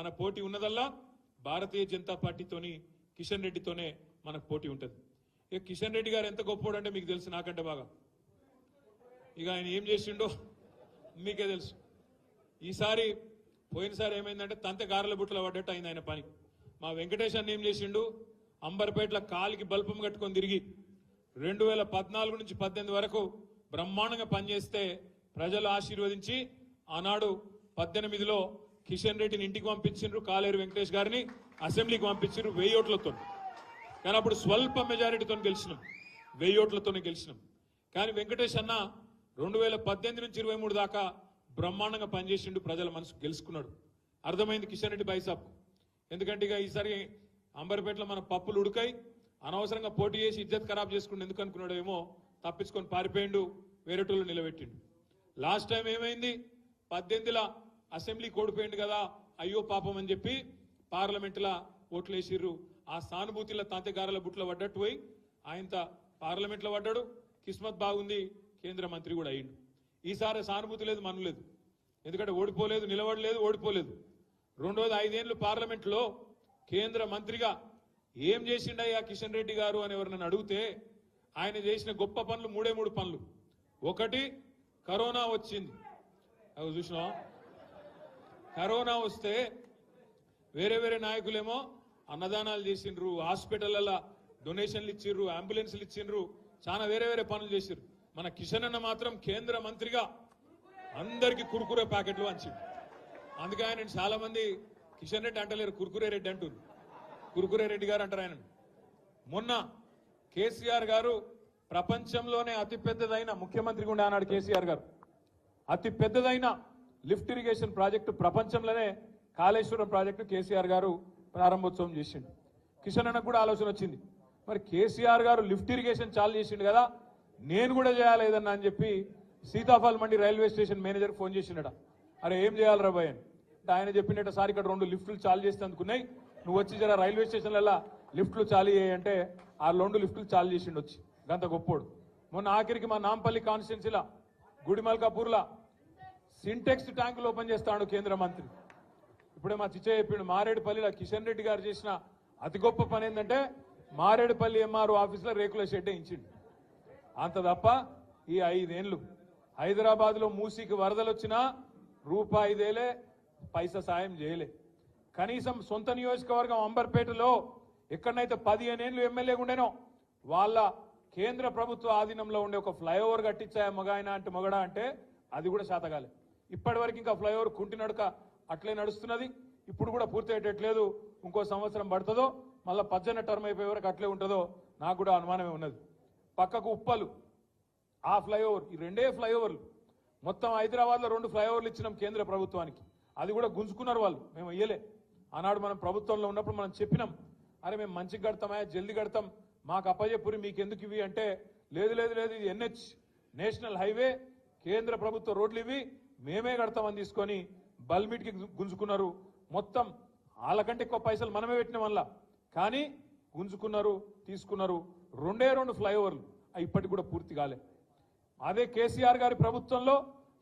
మన పోటీ ఉన్నదల్లా భారతీయ జనతా పార్టీతోని కిషన్ రెడ్డితోనే మనకు పోటీ ఉంటుంది. ఇక కిషన్ రెడ్డి గారు ఎంత గొప్పోడంటే మీకు తెలుసు నాకంటే బాగా. ఇక ఆయన ఏం చేసిండో మీకే తెలుసు. ఈసారి పోయినసారి ఏమైందంటే తంతె గారెల బుట్టలో పడ్డట్టు అయింది ఆయన పని. మా వెంకటేష్ అన్న ఏం చేసిండు? అంబర్పేటలో కాలికి బల్పం కట్టుకొని తిరిగి రెండు వేల పద్నాలుగు నుంచి పద్దెనిమిది వరకు బ్రహ్మాండంగా పనిచేస్తే ప్రజలు ఆశీర్వదించి ఆనాడు పద్దెనిమిదిలో కిషన్ రెడ్డిని ఇంటికి పంపించిండ్రు కాలేరు వెంకటేష్ గారిని అసెంబ్లీకి పంపించిండ్రు వెయ్యి ఓట్లతో కానీ అప్పుడు స్వల్ప మెజారిటీతో గెలిచినాం. వెయ్యి ఓట్లతోనే గెలిచినాం. కానీ వెంకటేష్ అన్న రెండు వేల పద్దెనిమిది నుంచి ఇరవై మూడు దాకా బ్రహ్మాండంగా పనిచేసిండు ప్రజల మనసు గెలుచుకున్నాడు. అర్థమైంది కిషన్ రెడ్డి బైసాబ్. ఎందుకంటే ఇక ఈసారి అంబర్పేటలో మన పప్పులు ఉడుకై అనవసరంగా పోటీ చేసి ఇజ్జత్ ఖరాబ్ చేసుకుండు ఎందుకు అనుకున్నాడేమో తప్పించుకొని పారిపోయిండు వేరేటోళ్ళు నిలబెట్టిండు. లాస్ట్ టైం ఏమైంది? పద్దెనిమిదిలా అసెంబ్లీ కోడిపోయిండు కదా అయ్యో పాపం అని చెప్పి పార్లమెంటులా ఓట్లు వేసిర్రు ఆ సానుభూతిలో తాతగారుల బుట్లో పడ్డట్టు పోయి ఆయనత పార్లమెంట్లో పడ్డాడు. కిస్మత్ బాగుంది కేంద్ర మంత్రి కూడా అయ్యిండు. ఈసారి సానుభూతి లేదు మనలేదు ఎందుకంటే ఓడిపోలేదు నిలబడలేదు ఓడిపోలేదు. రెండోది ఐదేళ్ళు పార్లమెంట్లో కేంద్ర మంత్రిగా ఏం చేసిండయ్యా కిషన్ రెడ్డి గారు అని ఎవరినైనా అడిగితే ఆయన చేసిన గొప్ప పనులు మూడే మూడు పనులు. ఒకటి కరోనా వచ్చింది. అవి చూసినావా? కరోనా వస్తే వేరే వేరే నాయకులేమో అన్నదానాలు చేసిండ్రు హాస్పిటల్ల డొనేషన్లు ఇచ్చిండ్రు అంబులెన్స్లు ఇచ్చిండ్రు చాలా వేరే వేరే పనులు చేసిండ్రు. మన కిషన్ అన్న మాత్రం కేంద్ర మంత్రిగా అందరికి కురుకురే ప్యాకెట్లు వంచిండు అందుకే ఆయన చాలా మంది కిషన్ రెడ్డి అంటలేరు కురుకురే రెడ్డి అంటున్నారు కురుకురే రెడ్డి గారు అంటారు ఆయన మొన్న కేసీఆర్ గారు ప్రపంచంలోనే అతి పెద్దదైన ముఖ్యమంత్రి ఉండే అన్నాడు కేసీఆర్ గారు. అతి పెద్దదైన లిఫ్ట్ ఇరిగేషన్ ప్రాజెక్టు ప్రపంచంలోనే కాళేశ్వరం ప్రాజెక్టు కేసీఆర్ గారు ప్రారంభోత్సవం చేసిండు. కిషన్ అన్నకు కూడా ఆలోచన వచ్చింది. మరి కేసీఆర్ గారు లిఫ్ట్ ఇరిగేషన్ చాలు చేసిండు కదా నేను కూడా చేయాలి ఏదన్నా అని చెప్పి Sitaphalmandi railway station manager phone చేసిండట. అరే ఏం చేయాలి రాబాయ్ అని అంటే ఆయన చెప్పినట్టు సార్ ఇక్కడ రెండు లిఫ్ట్లు చాలు చేస్తే అందుకున్నాయి. నువ్వు వచ్చి జర రైల్వే స్టేషన్లలో లిఫ్ట్లు చాలు అంటే ఆ రెండు లిఫ్ట్లు చాలు చేసిండు వచ్చి గంత గొప్పోడు. మొన్న ఆఖరికి మా నాంపల్లి కాన్స్టిట్యున్సీలా గుడిమల్కాపూర్లా సింటెక్స్ ట్యాంకులు ఓపెన్ చేస్తాడు కేంద్ర మంత్రి. ఇప్పుడే మా చిచ్చయ్య చెప్పిండు మారేడుపల్లిలో కిషన్ రెడ్డి గారు చేసిన అతి గొప్ప పని ఏంటంటే మారేడుపల్లి ఎంఆర్ఓ ఆఫీసులో రేకుల షెడ్ ఇచ్చిండు అంత తప్ప ఈ ఐదేండ్లు. హైదరాబాద్లో మూసీకి వరదలు వచ్చినా రూపాయిదేలే పైసా సాయం చేయలే. కనీసం సొంత నియోజకవర్గం అంబర్పేటలో ఎక్కడనైతే పదిహేను ఏళ్ళు ఎమ్మెల్యే ఉండేనో వాళ్ళ కేంద్ర ప్రభుత్వ ఆధీనంలో ఉండే ఒక ఫ్లైఓవర్ కట్టించాయా మగాయన అంటే మగడా అంటే అది కూడా శాతగాలే. ఇప్పటి వరకు ఇంకా ఫ్లైఓవర్ కుంటి నడక అట్లే నడుస్తున్నది. ఇప్పుడు కూడా పూర్తి అయ్యేటట్లేదు ఇంకో సంవత్సరం పడుతుందో మళ్ళీ పద్దెన టర్మ్ అయిపోయే వరకు అట్లే ఉంటుందో నాకు కూడా అనుమానమే ఉన్నది. పక్కకు ఉప్పలు ఆ ఫ్లైఓవర్ ఈ రెండే ఫ్లైఓవర్లు. మొత్తం హైదరాబాద్లో రెండు ఫ్లైఓవర్లు ఇచ్చినాం కేంద్ర ప్రభుత్వానికి. అది కూడా గుంజుకున్నారు వాళ్ళు. మేము ఇయ్యలే. ఆనాడు మనం ప్రభుత్వంలో ఉన్నప్పుడు మనం చెప్పినాం అరే మేము మంచిగా కడతామా? జల్ది కడతాం. మాకు అప్పయ్యపురి మీకు ఎందుకు ఇవి? అంటే లేదు లేదు లేదు ఇది ఎన్హెచ్ నేషనల్ హైవే కేంద్ర ప్రభుత్వ రోడ్లు ఇవి. మేమే కడతామని తీసుకొని బల్మిట్కి గుంజుకున్నారు. మొత్తం వాళ్ళకంటే ఎక్కువ పైసలు మనమే పెట్టిన వల్ల కానీ గుంజుకున్నారు తీసుకున్నారు. రెండే రెండు ఫ్లైఓవర్లు. అవి ఇప్పటికి కూడా పూర్తి కాలే. అదే కేసీఆర్ గారి ప్రభుత్వంలో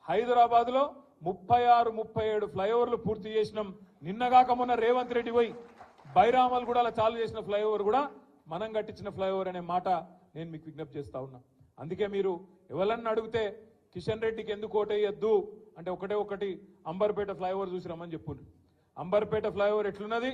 హైదరాబాద్లో ముప్పై ఆరు ముప్పై ఏడు ఫ్లైఓవర్లు పూర్తి చేసినాం. నిన్నగాక మొన్న రేవంత్ రెడ్డి పోయి బైరామల్ కూడా అలా చాలు చేసిన ఫ్లైఓవర్ కూడా మనం కట్టించిన ఫ్లైఓవర్ అనే మాట నేను మీకు విజ్ఞప్తి చేస్తా ఉన్నా. అందుకే మీరు ఎవరన్నా అడిగితే కిషన్ రెడ్డికి ఎందుకు ఓటేయద్దు అంటే ఒకటే ఒకటి అంబర్పేట ఫ్లైఓవర్ చూసి రమ్మని చెప్పుండ్రు. అంబర్పేట ఫ్లైఓవర్ ఎట్లున్నది?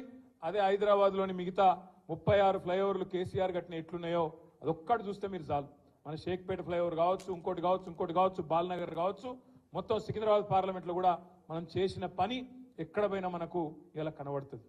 అదే హైదరాబాద్లోని మిగతా ముప్పై ఆరు ఫ్లైఓవర్లు కేసీఆర్ కట్టిన ఎట్లున్నాయో అదొక్కటి చూస్తే మీరు చాలు. మన షేక్పేట ఫ్లైఓవర్ కావచ్చు ఇంకోటి కావచ్చు ఇంకోటి కావచ్చు బాల్నగర్ కావచ్చు మొత్తం సికింద్రాబాద్ పార్లమెంట్లో కూడా మనం చేసిన పని ఎక్కడ పోయినా మనకు ఇలా కనబడుతుంది.